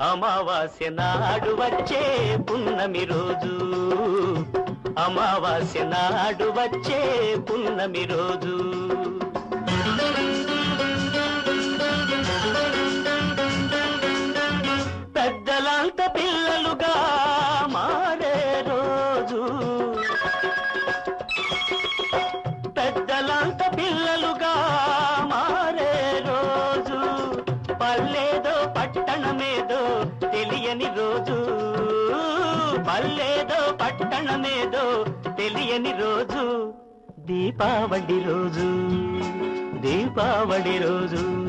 అమావాస్య నాడు వచ్చే పున్నమి రోజు. అమావాస్య నాడు వచ్చే పున్నమి రోజు. పెద్దలంత పిల్లలుగా మారే రోజు. పెద్దలంత పిల్లలు పల్లేదో పట్టణమేదో తెలియని రోజు. దీపావళి రోజు. దీపావళి రోజు.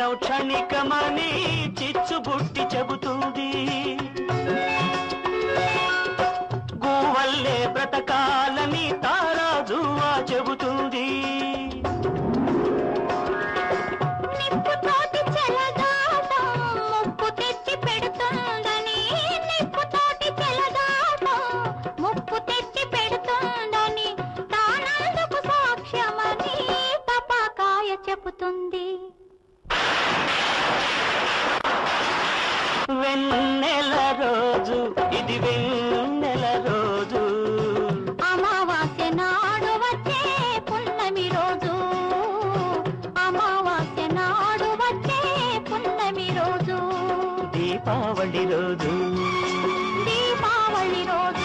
జీవితం క్షణికమని చిచ్చుబుట్టి చెబుతుంది. గూవల్లే బ్రతకాలని తారాజువా చెబుతుంది వెన్నెల రోజు ఇది వెన్నెల రోజు. అమావాస్య నాడు వచ్చే పున్నమి రోజు. అమావాస్య నాడు వచ్చే పున్నమి రోజు. దీపావళి రోజు. దీపావళి రోజు.